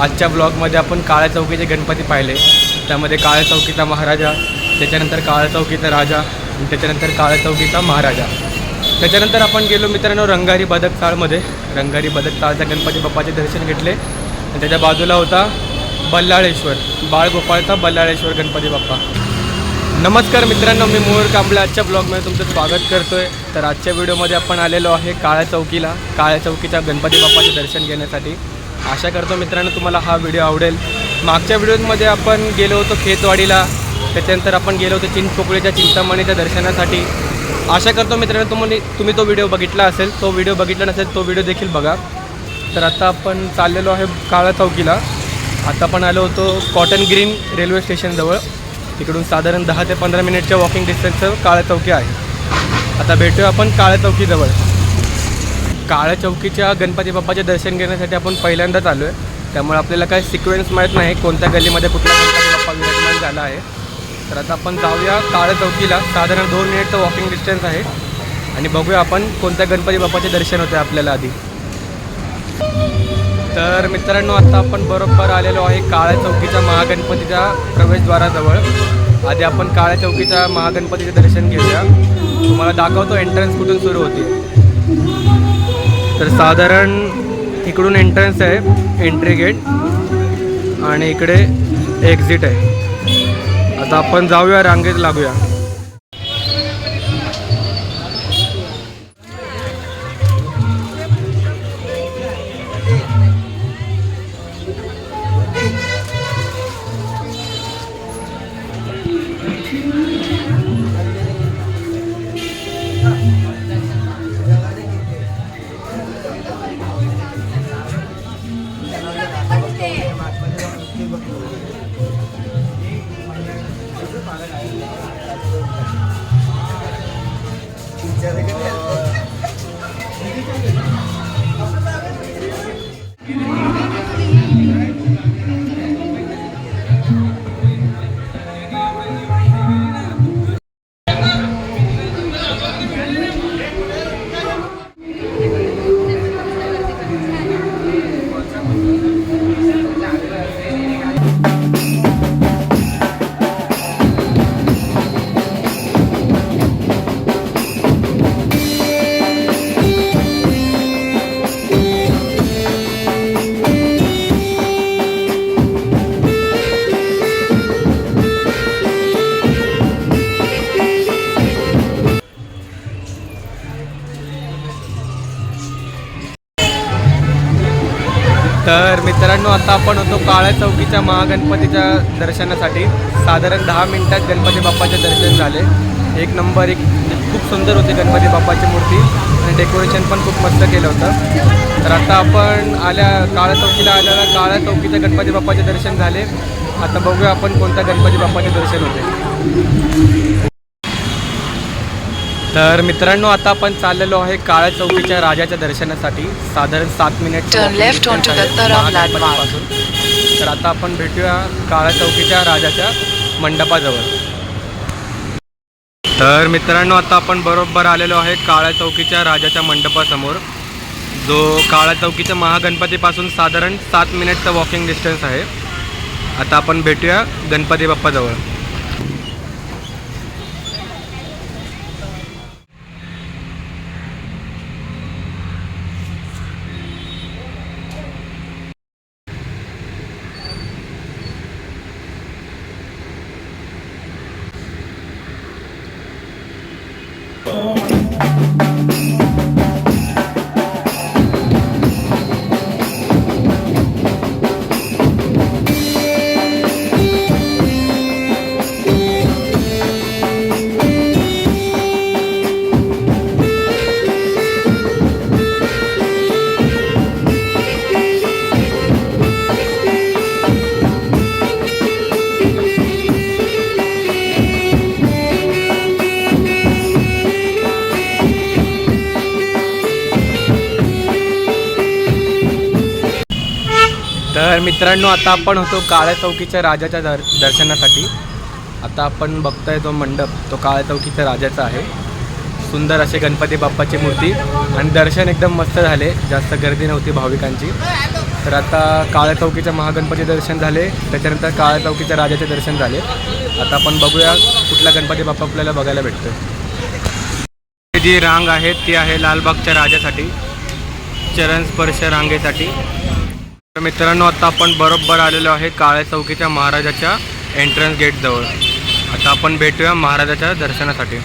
आजच्या ब्लॉगमध्ये आपण काळ्या चौकीचे गणपती पाहिले. त्यामध्ये काळ्या चौकीचा महाराजा त्याच्यानंतर काळ्या चौकीचा राजा आणि त्याच्यानंतर काळ्या चौकीचा महाराजा. त्याच्यानंतर आपण गेलो मित्रांनो रंगारी बदक ताळमध्ये. रंगारी बदक ताळचा गणपती बाप्पाचे दर्शन घेतले. आणि त्याच्या बाजूला होता बल्लाळेश्वर बाळगोपाळचा बल्लाळेश्वर गणपती बाप्पा. नमस्कार मित्रांनो मी मोहर कांबळे. आजच्या ब्लॉगमध्ये तुमचं स्वागत करतो आहे तर आजच्या व्हिडिओमध्ये आपण आलेलो आहे काळ्या चौकीला काळ्या चौकीच्या गणपती बाप्पाचे दर्शन घेण्यासाठी. आशा करतो मित्रांनो तुम्हाला हा व्हिडिओ आवडेल. मागच्या व्हिडिओमध्ये आपण गेलो होतो खेतवाडीला. त्याच्यानंतर आपण गेलो होतो चिंचपोकळीच्या चिंतामणीच्या दर्शनासाठी. आशा करतो मित्रांनो तुम्हाला तुम्ही तो व्हिडिओ बघितला असेल. तो व्हिडिओ बघितला नसेल तो व्हिडिओ देखील बघा. तर आता आपण चाललेलो आहे काळा चौकीला. आता आपण आलो होतो कॉटन ग्रीन रेल्वे स्टेशनजवळ तिकडून साधारण दहा ते पंधरा मिनिटच्या वॉकिंग डिस्टन्सचं काळा चौकी आहे. आता भेटूया आपण काळ्या चौकीजवळ. काळ्या चौकीच्या गणपती बाप्पाचे दर्शन घेण्यासाठी आपण पहिल्यांदाच आलो आहे त्यामुळे आपल्याला काही सिक्वेन्स माहीत नाही कोणत्या गल्लीमध्ये कुठला गणपती बाप्पा विराजमान झाला आहे. तर आता आपण जाऊया काळ्या चौकीला. साधारण दोन मिनिटचं वॉकिंग डिस्टन्स आहे. आणि बघूया आपण कोणत्या गणपती बाप्पाचे दर्शन होते आपल्याला आधी. तर मित्रांनो आता आपण बरोबर आलेलो आहे काळ्या चौकीच्या महागणपतीच्या प्रवेशद्वाराजवळ. आधी आपण काळ्या चौकीच्या महागणपतीचे दर्शन घेऊया. तुम्हाला दाखवतो एंट्रन्स कुठून सुरू होती. तर साधारण इकडून एंट्रन्स आहे एंट्री गेट आणि इकडे एक्झिट आहे. आता आपण जाऊया रांगेत लागूया. Grazie. मित्रांनो आता आपण होतो काळ्या चौकीच्या महागणपतीच्या दर्शनासाठी. साधारण दहा मिनिटात गणपती बाप्पाचे दर्शन झाले. एक नंबर एक खूप सुंदर होती गणपती बाप्पाची मूर्ती. आणि डेकोरेशन पण खूप मस्त केलं होतं. तर आता आपण आल्या काळ्या चौकीला आल्याला काळ्या चौकीच्या गणपती बाप्पाचे दर्शन झाले. आता बघूया आपण कोणत्या गणपती बाप्पाचे दर्शन होते. तर मित्रांनो आता आपण चाललेलो आहे काळ्या चौकीच्या राजाच्या दर्शनासाठी. साधारण सात मिनिट landmark. तर आता आपण भेटूया काळ्या चौकीच्या राजाच्या मंडपाजवळ. तर मित्रांनो आता आपण बरोबर आलेलो आहे काळ्या चौकीच्या राजाच्या मंडपासमोर. जो काळ्या चौकीच्या महागणपतीपासून साधारण सात मिनिटचा वॉकिंग डिस्टन्स आहे. आता आपण भेटूया गणपती बाप्पाजवळ. तर मित्रांनो आता आपण होतो काळ्या चौकीच्या राजाच्या दर दर्शनासाठी. आता आपण बघतोय जो मंडप तो काळ्या चौकीच्या राजाचा आहे. सुंदर असे गणपती बाप्पाची मूर्ती आणि दर्शन एकदम मस्त झाले. जास्त गर्दी नव्हती भाविकांची. तर आता काळ्या चौकीच्या महागणपती दर्शन झाले. त्याच्यानंतर काळ्या चौकीच्या राजाचे दर्शन झाले. आता आपण बघूया कुठला गणपती बाप्पा आपल्याला बघायला भेटतो जी रांग आहे ती आहे लालबागच्या राजासाठी. चरण स्पर्श रांगेसाठी. तर मित्रांनो आता आपण बरोबर आलेलो आहे काळ्या चौकीच्या महाराजाच्या एंट्रन्स गेटजवळ आता आपण भेटूया महाराजाच्या दर्शनासाठी.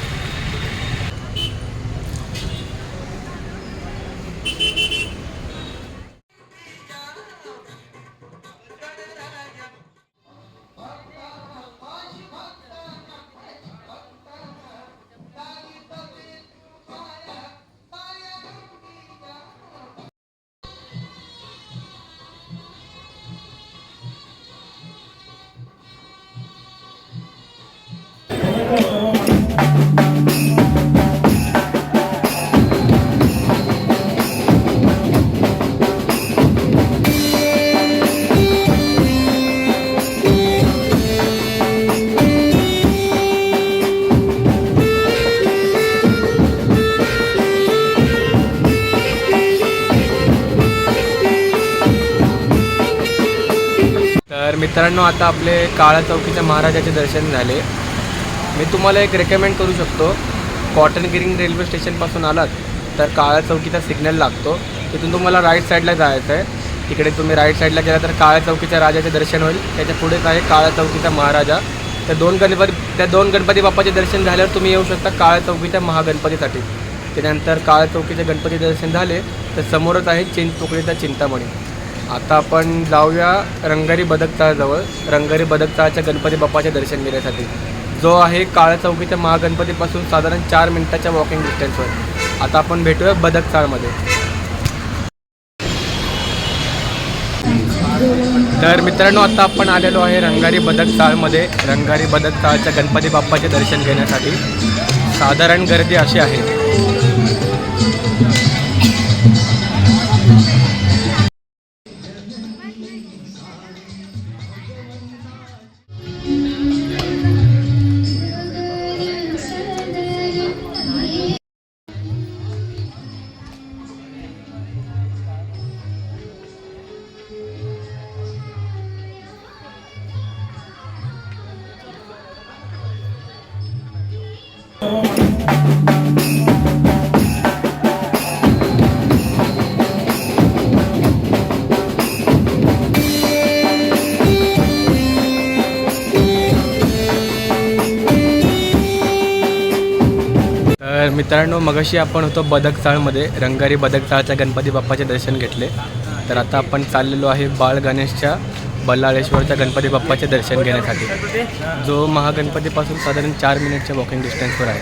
मित्रांनो आता आपले काळा चौकीच्या महाराजाचे दर्शन झाले. मी तुम्हाला एक रेकमेंड करू शकतो. कॉटन गिरिंग रेल्वे स्टेशनपासून आलात तर काळ्या चौकीचा सिग्नल लागतो. तिथून तुम्हाला राईट साईडला जायचं आहे. तिकडे तुम्ही राईट साईडला गेला तर काळ्या चौकीच्या राजाचे दर्शन होईल. त्याच्या पुढेच आहे काळ्या चौकीचा महाराजा. त्या दोन गणपती त्या दोन गणपती बाप्पाचे दर्शन झाल्यावर तुम्ही येऊ शकता काळ्या चौकीच्या महागणपतीसाठी. त्यानंतर काळ्या चौकीचे गणपती दर्शन झाले तर समोरच आहे चिंचपोकळीचा चिंतामणी. आता आपण जाऊया रंगारी बदकताळाजवळ. रंगारी बदकताळाच्या गणपती बाप्पाचे दर्शन घेण्यासाठी. जो आहे काळ्या चौकीच्या महागणपतीपासून साधारण चार मिनिटाच्या वॉकिंग डिस्टन्सवर आता आपण भेटूया बदकताळमध्ये. तर मित्रांनो आता आपण आलेलो आहे रंगारी बदकताळमध्ये. रंगारी बदकताळच्या गणपती बाप्पाचे दर्शन घेण्यासाठी. साधारण गर्दी अशी आहे. तर मित्रांनो मगाशी आपण होतो बदकचाळमध्ये. रंगारी बदकचाळच्या गणपती बाप्पाचे दर्शन घेतले. तर आता आपण चाललेलो आहे बाळ गणेशच्या बल्लाळेश्वरच्या गणपती बाप्पाचे दर्शन घेण्यासाठी. जो महागणपतीपासून साधारण चार मिनिटच्या वॉकिंग डिस्टन्सवर आहे.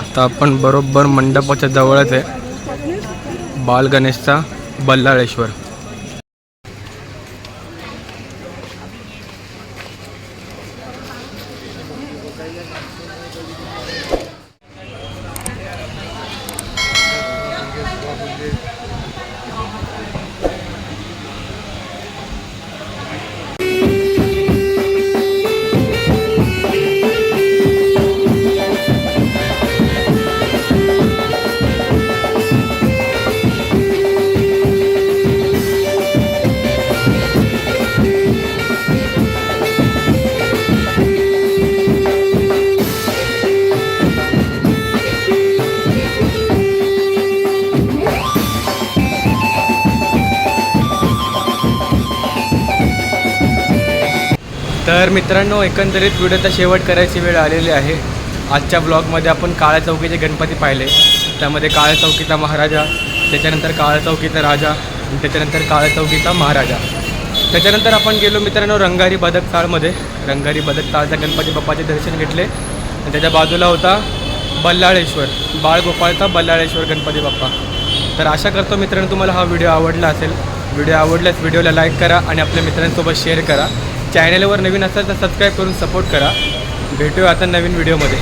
आता आपण बरोबर मंडपाच्या जवळच आहे बाल गणेशचा बल्लाळेश्वर. तर मित्रांनो एकंदरीत व्हिडिओचा शेवट करायची वेळ आलेली आहे. आजच्या ब्लॉगमध्ये आपण काळ्या चौकीचे गणपती पाहिले. त्यामध्ये काळ्या चौकीचा महाराजा त्याच्यानंतर काळ्या चौकीचा राजा आणि त्याच्यानंतर काळ्या चौकीचा महाराजा. त्याच्यानंतर आपण गेलो मित्रांनो रंगारी बदक ताळमध्ये. रंगारी बदक ताळच्या गणपती बाप्पाचे दर्शन घेतले. आणि त्याच्या बाजूला होता बल्लाळेश्वर बाळगोपाळचा बल्लाळेश्वर गणपती बाप्पा. तर आशा करतो मित्रांनो तुम्हाला हा व्हिडिओ आवडला असेल. व्हिडिओ आवडल्यास व्हिडिओला लाईक करा आणि आपल्या मित्रांसोबत शेअर करा. चॅनलवर नवीन असाल तर सबस्क्राईब करून सपोर्ट करा. भेटूया आता नवीन व्हिडिओमध्ये